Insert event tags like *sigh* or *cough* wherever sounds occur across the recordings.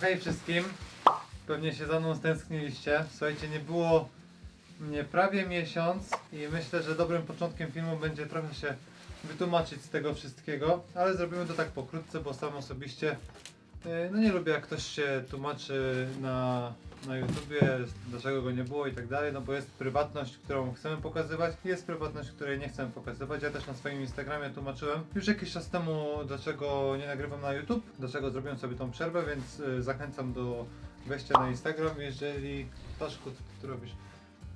Hej wszystkim. Pewnie się za mną stęskniliście. Słuchajcie, nie było mnie prawie miesiąc i myślę, że dobrym początkiem filmu będzie trochę się wytłumaczyć z tego wszystkiego, ale zrobimy to tak pokrótce, bo sam osobiście e, no nie lubię jak ktoś się tłumaczy na, na YouTubie, dlaczego go nie było i tak dalej, no bo jest prywatność, którą chcemy pokazywać jest prywatność, której nie chcemy pokazywać. Ja też na swoim Instagramie tłumaczyłem już jakiś czas temu, dlaczego nie nagrywam na YouTube, dlaczego zrobiłem sobie tą przerwę, więc e, zachęcam do wejścia na Instagram, jeżeli... Taszku, co robisz?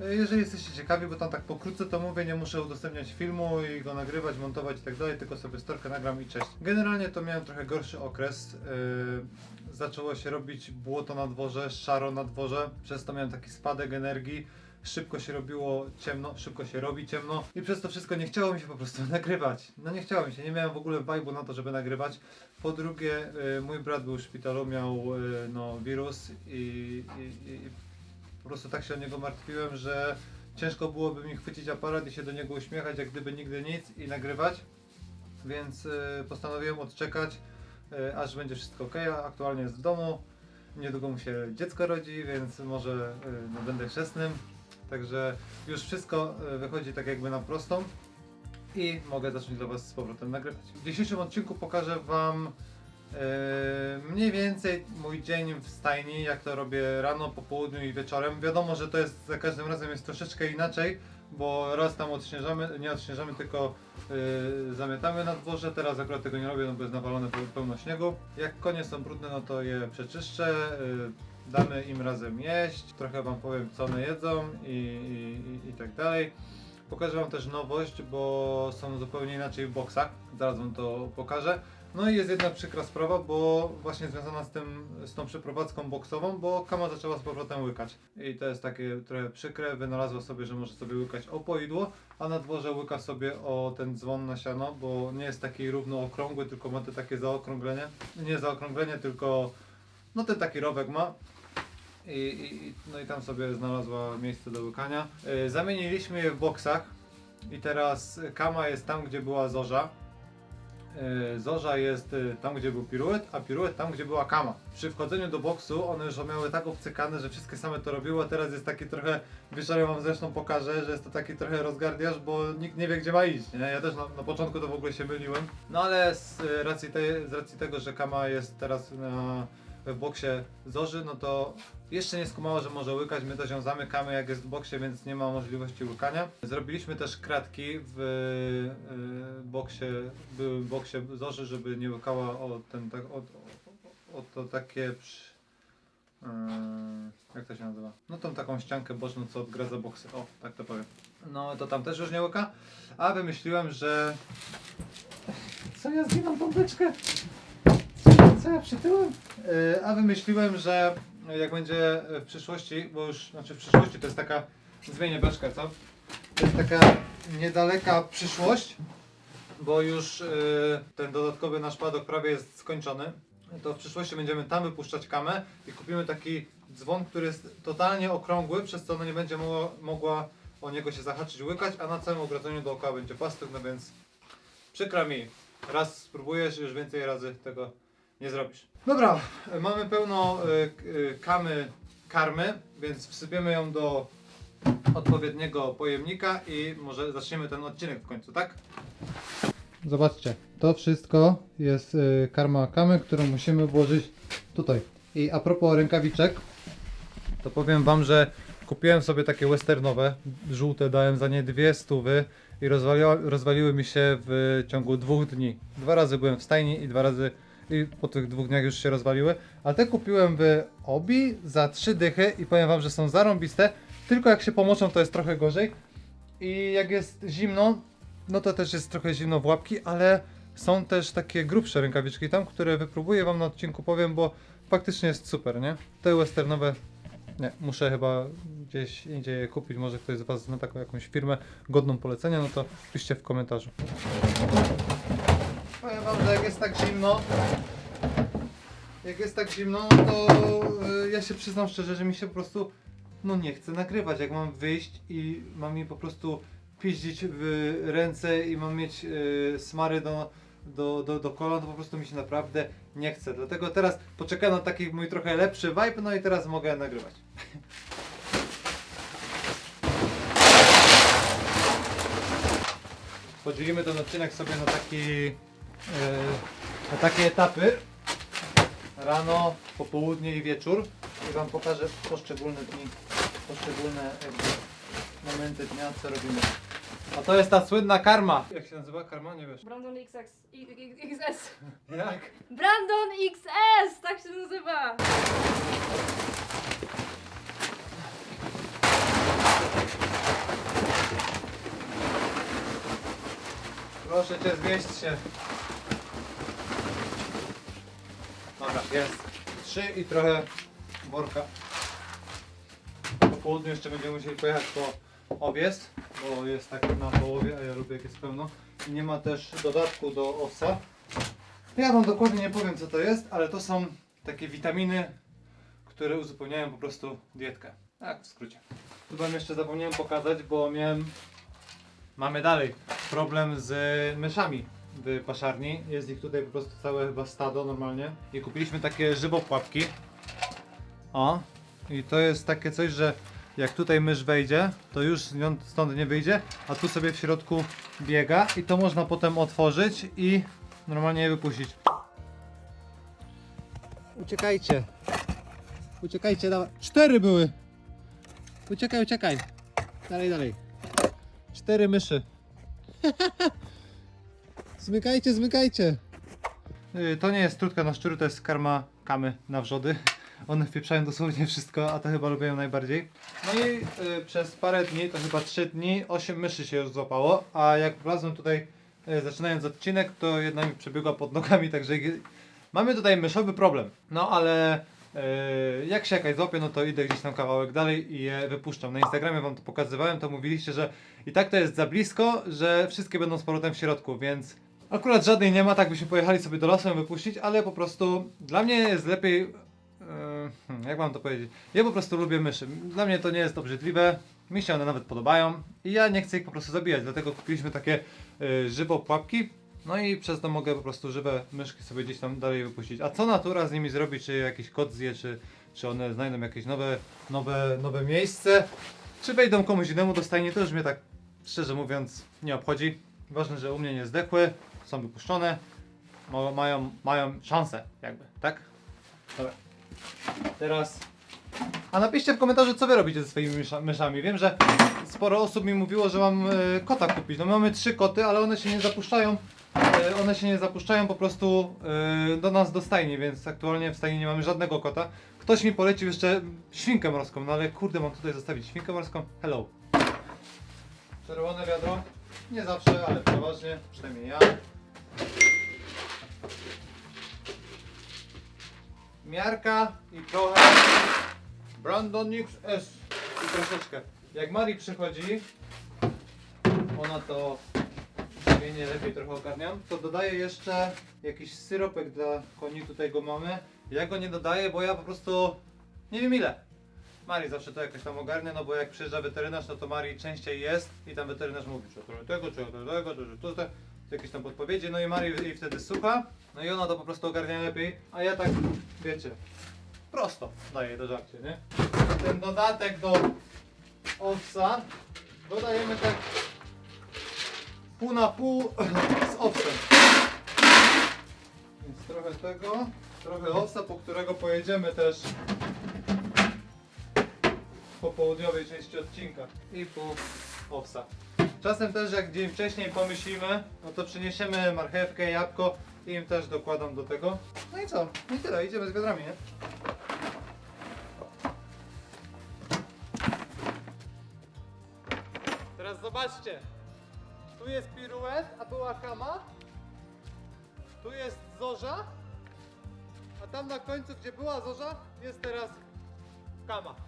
Jeżeli jesteście ciekawi, bo tam tak pokrótce to mówię, nie muszę udostępniać filmu i go nagrywać, montować i tak dalej, tylko sobie storkę nagram i cześć. Generalnie to miałem trochę gorszy okres. Yy, zaczęło się robić błoto na dworze, szaro na dworze, przez to miałem taki spadek energii. Szybko się robiło ciemno, szybko się robi ciemno i przez to wszystko nie chciało mi się po prostu *laughs* nagrywać. No nie chciało mi się, nie miałem w ogóle vibe'u na to, żeby nagrywać. Po drugie, yy, mój brat był w szpitalu, miał yy, no, wirus i, i, i po prostu tak się o niego martwiłem, że ciężko byłoby mi chwycić aparat i się do niego uśmiechać, jak gdyby nigdy nic i nagrywać. Więc y, postanowiłem odczekać, y, aż będzie wszystko ok. Aktualnie jest w domu. Niedługo mu się dziecko rodzi, więc może y, no, będę chrzestnym. Także już wszystko wychodzi tak jakby na prostą i mogę zacząć dla Was z powrotem nagrywać. W dzisiejszym odcinku pokażę Wam e, mniej więcej mój dzień w stajni, jak to robię rano, po południu i wieczorem. Wiadomo, że to jest za każdym razem jest troszeczkę inaczej, bo raz tam odśnieżamy, nie odśnieżamy, tylko e, zamiatamy na dworze. Teraz akurat tego nie robię, no bo jest nawalone pe- pełno śniegu. Jak konie są brudne, no to je przeczyszczę. e, Damy im razem jeść, trochę wam powiem co one jedzą i, i, i, i tak dalej. Pokażę Wam też nowość, bo są zupełnie inaczej w boksach. Zaraz Wam to pokażę. No i jest jedna przykra sprawa, bo właśnie związana z tym, z tą przeprowadzką boksową, bo kama zaczęła z powrotem łykać. I to jest takie trochę przykre, wynalazła sobie, że może sobie łykać o poidło, a na dworze łyka sobie o ten dzwon na siano, bo nie jest taki równo okrągły, tylko ma te takie zaokrąglenie. Nie zaokrąglenie, tylko no ten taki rowek ma. I, i, no i tam sobie znalazła miejsce do łykania. Yy, zamieniliśmy je w boksach i teraz kama jest tam, gdzie była zorza. Yy, zorza jest y, tam, gdzie był piruet, a piruet tam, gdzie była kama. Przy wchodzeniu do boksu one już miały tak obcykane, że wszystkie same to robiły, a teraz jest taki trochę, wieczorem wam zresztą pokażę, że jest to taki trochę rozgardiaż, bo nikt nie wie gdzie ma iść, nie? Ja też na, na początku to w ogóle się myliłem. No ale z y, racji, tej, z racji tego, że kama jest teraz na, w boksie zorzy, no to jeszcze nie skumała, że może łykać, my też ją zamykamy jak jest w boksie, więc nie ma możliwości łykania. Zrobiliśmy też kratki w y, boksie, byłym boksie zorzy, żeby nie łykała o ten, tak, o, o, o to takie przy, y, jak to się nazywa? No tą taką ściankę boczną, co odgradza boksy, o, tak to powiem. No to tam też już nie łyka, a wymyśliłem, że... Co ja zginam tą beczkę? Przytyłem? Yy, a wymyśliłem, że jak będzie w przyszłości, bo już, znaczy w przyszłości to jest taka, zmienię beczkę, co? To jest taka niedaleka przyszłość, bo już yy, ten dodatkowy nasz padok prawie jest skończony. To w przyszłości będziemy tam wypuszczać kamę i kupimy taki dzwon, który jest totalnie okrągły, przez co ona nie będzie mogła, mogła o niego się zahaczyć, łykać, a na całym ogrodzeniu dookoła będzie plastik, no więc przykro mi. Raz spróbujesz, już więcej razy tego nie zrobisz. Dobra, mamy pełno y, k- y, kamy karmy, więc wsypiemy ją do odpowiedniego pojemnika i może zaczniemy ten odcinek w końcu, tak? Zobaczcie, to wszystko jest y, karma kamy, którą musimy włożyć tutaj. I a propos rękawiczek, to powiem wam, że kupiłem sobie takie westernowe, żółte, dałem za nie dwie stówy i rozwaliły mi się w ciągu dwóch dni. Dwa razy byłem w stajni i dwa razy i po tych dwóch dniach już się rozwaliły. A te kupiłem w Obi za trzy dychy i powiem wam, że są zarąbiste. Tylko jak się pomoczą, to jest trochę gorzej. I jak jest zimno, no to też jest trochę zimno w łapki, ale są też takie grubsze rękawiczki tam, które wypróbuję wam na odcinku, powiem, bo faktycznie jest super, nie? Te westernowe, nie, muszę chyba gdzieś indziej je kupić, może ktoś z was zna taką jakąś firmę godną polecenia, no to piszcie w komentarzu. Wam, że jak jest tak zimno, jak jest tak zimno, no to y, ja się przyznam szczerze, że mi się po prostu no nie chce nagrywać. Jak mam wyjść i mam mi po prostu piździć w ręce i mam mieć y, smary do, do, do, do kolan, to po prostu mi się naprawdę nie chce. Dlatego teraz poczekam na taki mój trochę lepszy vibe, no i teraz mogę nagrywać. *laughs* Podzielimy ten odcinek sobie na taki e, na takie etapy. Rano, popołudnie i wieczór. I wam pokażę poszczególne dni, poszczególne jakby momenty dnia, co robimy. A to jest ta słynna karma. Jak się nazywa karma? Nie wiesz. Brandon XX, I- I- XS. Jak? Brandon XS! Tak się nazywa! Proszę cię, zwieść się. Dobra, jest. Trzy i trochę worka. Po południu jeszcze będziemy musieli pojechać po owies, bo jest tak na połowie, a ja lubię jak jest pełno. I nie ma też dodatku do owsa. Ja wam dokładnie nie powiem co to jest, ale to są takie witaminy, które uzupełniają po prostu dietkę. Tak, w skrócie. Tu wam jeszcze zapomniałem pokazać, bo miałem Mamy dalej problem z myszami w paszarni. Jest ich tutaj po prostu całe chyba stado normalnie. I kupiliśmy takie żywopłapki. O. I to jest takie coś, że jak tutaj mysz wejdzie, to już stąd nie wyjdzie, a tu sobie w środku biega i to można potem otworzyć i normalnie je wypuścić. Uciekajcie. Uciekajcie, dawaj. Cztery były. Uciekaj, uciekaj. Dalej, dalej. Cztery myszy. *laughs* zmykajcie, zmykajcie. Yy, To nie jest trutka na szczury, to jest karma kamy na wrzody. *laughs* One wpieprzają dosłownie wszystko, a to chyba lubię najbardziej. No i yy, przez parę dni, to chyba trzy dni, osiem myszy się już złapało, a jak wlazłem tutaj, yy, zaczynając odcinek, to jedna mi przebiegła pod nogami, także mamy tutaj myszowy problem. No ale jak się jakaś złapie, no to idę gdzieś tam kawałek dalej i je wypuszczam. Na Instagramie wam to pokazywałem, to mówiliście, że i tak to jest za blisko, że wszystkie będą z powrotem w środku, więc akurat żadnej nie ma, tak byśmy pojechali sobie do lasu ją wypuścić, ale po prostu dla mnie jest lepiej, yy, hmm, jak mam to powiedzieć, ja po prostu lubię myszy, dla mnie to nie jest obrzydliwe, mi się one nawet podobają i ja nie chcę ich po prostu zabijać, dlatego kupiliśmy takie yy, żywopłapki, no i przez to mogę po prostu żywe myszki sobie gdzieś tam dalej wypuścić. A co natura z nimi zrobi, czy jakiś kot zje, czy, czy one znajdą jakieś nowe, nowe, nowe miejsce, czy wejdą komuś innemu do stajni, to już mnie tak szczerze mówiąc nie obchodzi. Ważne, że u mnie nie zdechły, są wypuszczone, mają, mają szansę jakby, tak? Dobra. Teraz... A napiszcie w komentarzu, co wy robicie ze swoimi mysza, myszami. Wiem, że sporo osób mi mówiło, że mam e, kota kupić. No my mamy trzy koty, ale one się nie zapuszczają. E, one się nie zapuszczają po prostu e, do nas do stajni, więc aktualnie w stajni nie mamy żadnego kota. Ktoś mi polecił jeszcze świnkę morską, no ale kurde, mam tutaj zostawić świnkę morską. Hello. Czerwone wiadro? Nie zawsze, ale przeważnie, przynajmniej ja. Miarka i trochę Brandon XS i troszeczkę. Jak Mari przychodzi, ona to nie lepiej trochę ogarniam, to dodaję jeszcze jakiś syropek dla koni, tutaj go mamy. Ja go nie dodaję, bo ja po prostu nie wiem ile. Mari zawsze to jakoś tam ogarnia, no bo jak przyjeżdża weterynarz, no to Mari częściej jest i tam weterynarz mówi, czy tego, czy tego, czy to, to, to jakieś tam podpowiedzi, no i Mari jej wtedy słucha, no i ona to po prostu ogarnia lepiej, a ja tak, wiecie, prosto daję do żarcia, nie? Ten dodatek do owsa dodajemy tak pół na pół z owsem. Więc trochę tego, trochę owsa, po którego pojedziemy też po południowej części odcinka i pół owsa. Czasem też jak dzień wcześniej pomyślimy, no to przyniesiemy marchewkę, jabłko i im też dokładam do tego. No i co? I tyle, idziemy z wiadrami, nie? Teraz zobaczcie. Tu jest piruet, a była kama. Tu jest zorza. A tam na końcu, gdzie była zorza, jest teraz kama.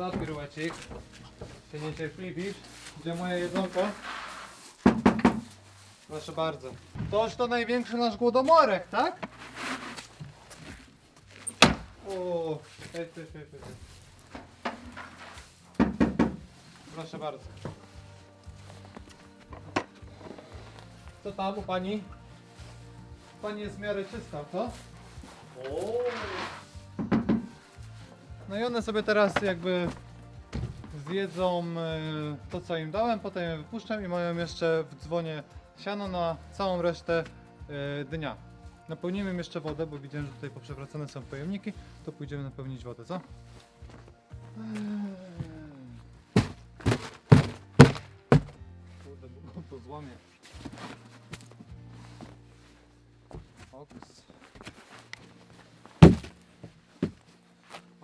Za piruecik. Się niecierpliwisz. Gdzie moje jedzonko? Proszę bardzo. Toż to największy nasz głodomorek, tak? O, ej, ty, ty, ty, ty. Proszę bardzo. Co tam u pani? Pani jest w miarę czysta, co? No i one sobie teraz jakby zjedzą e, to co im dałem, potem je wypuszczam i mają jeszcze w dzwonie siano na całą resztę e, dnia. Napełnimy im jeszcze wodę, bo widziałem, że tutaj poprzewracane są pojemniki, to pójdziemy napełnić wodę, co? Kurde, bo go to złamie.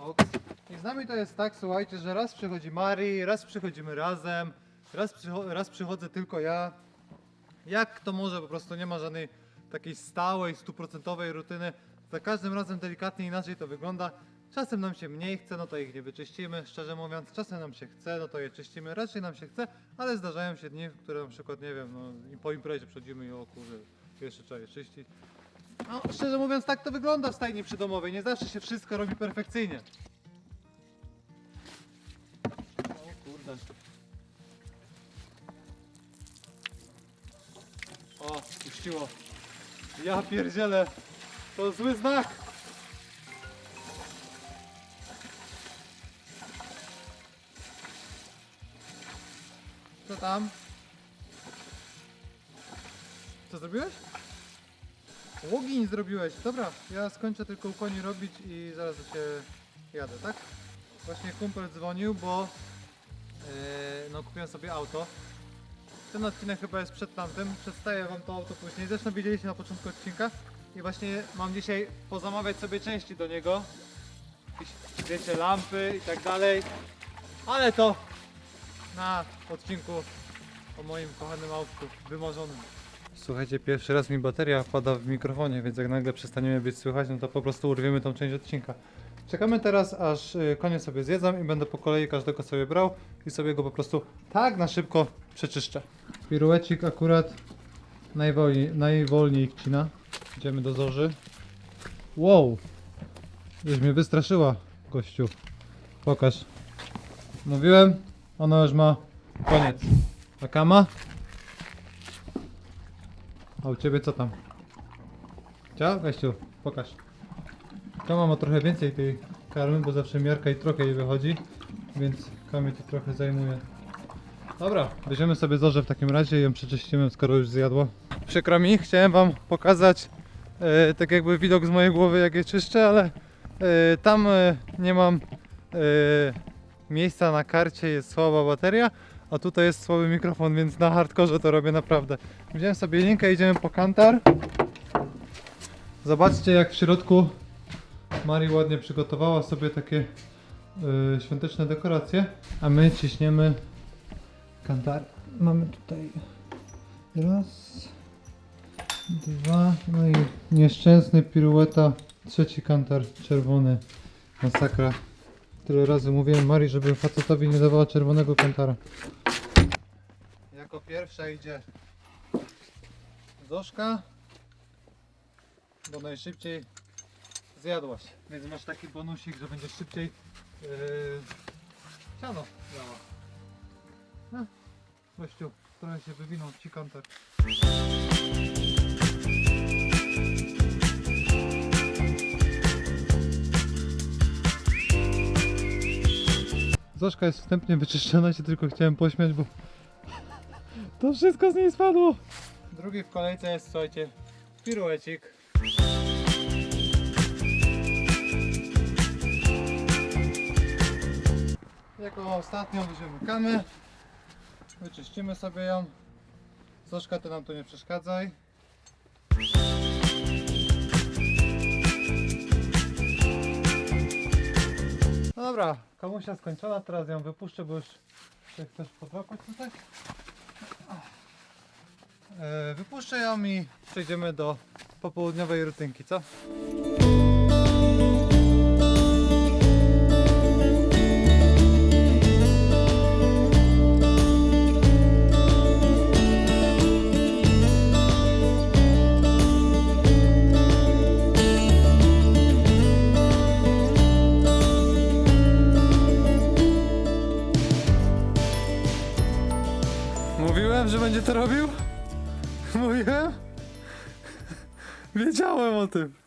Oks. I z nami to jest tak, słuchajcie, że raz przychodzi Mari, raz przychodzimy razem, raz, przycho- raz przychodzę tylko ja. Jak to może, po prostu nie ma żadnej takiej stałej, stuprocentowej rutyny. Za każdym razem delikatnie inaczej to wygląda. Czasem nam się mniej chce, no to ich nie wyczyścimy, szczerze mówiąc. Czasem nam się chce, no to je czyścimy. Raczej nam się chce, ale zdarzają się dni, w które na przykład, nie wiem, no i po imprezie przychodzimy i o kurde, jeszcze trzeba je czyścić. No, szczerze mówiąc, tak to wygląda w stajni przydomowej. Nie zawsze się wszystko robi perfekcyjnie. O kurde. O, puściło. Ja pierdzielę. To zły znak. Co tam? Co zrobiłeś? Łogiń zrobiłeś. Dobra, ja skończę tylko u koni robić i zaraz do cię jadę, tak? Właśnie kumpel dzwonił, bo yy, no kupiłem sobie auto. Ten odcinek chyba jest przed tamtym. Przedstawię wam to auto później. Zresztą widzieliście na początku odcinka. I właśnie mam dzisiaj pozamawiać sobie części do niego. Wiecie, lampy i tak dalej. Ale to na odcinku o moim kochanym autku wymarzonym. Słuchajcie, pierwszy raz mi bateria pada w mikrofonie, więc jak nagle przestaniemy być słychać, no to po prostu urwiemy tą część odcinka. Czekamy teraz, aż y, konie sobie zjedzą i będę po kolei każdego sobie brał i sobie go po prostu tak na szybko przeczyszczę. Piruecik akurat najwolniej, najwolniej kcina. Idziemy do zorzy. Wow! Już mnie wystraszyła, gościu. Pokaż. Mówiłem, ona już ma koniec. A kama? A u ciebie co tam? Ciao, Gościu, pokaż. Kama ma trochę więcej tej karmy, bo zawsze miarka i trochę jej wychodzi, więc kamie to trochę zajmuje. Dobra, weźmiemy sobie zorzę w takim razie i ją przeczyścimy, skoro już zjadło. Przykro mi, chciałem wam pokazać e, tak jakby widok z mojej głowy, jak je czyszczę, ale e, tam e, nie mam e, miejsca na karcie, jest słaba bateria, a tutaj jest słaby mikrofon, więc na hardkorze to robię naprawdę. Wziąłem sobie linkę, idziemy po kantar. Zobaczcie jak w środku Mari ładnie przygotowała sobie takie y, świąteczne dekoracje, a my ciśniemy kantar. Mamy tutaj raz, dwa, no i nieszczęsny pirueta, trzeci kantar czerwony, masakra. Tyle razy mówiłem Mari, żeby facetowi nie dawała czerwonego kantara. Jako pierwsza idzie Zoszka, bo najszybciej zjadłaś, więc masz taki bonusik, że będziesz szybciej yy, siano miała. No, trochę się wywinął ci kantar. Zoszka jest wstępnie wyczyszczona, się tylko chciałem pośmiać, bo to wszystko z niej spadło. Drugi w kolejce jest, słuchajcie, piruecik. Jako ostatnią weźmiemy kamę. Wyczyścimy sobie ją. Zoszka, ty nam tu nie przeszkadzaj. No dobra, kamusia skończona, teraz ją wypuszczę, bo już się chcesz podrapać tutaj. E, Wypuszczę ją i przejdziemy do popołudniowej rutynki, co? Mówiłem? Wiedziałem o tym.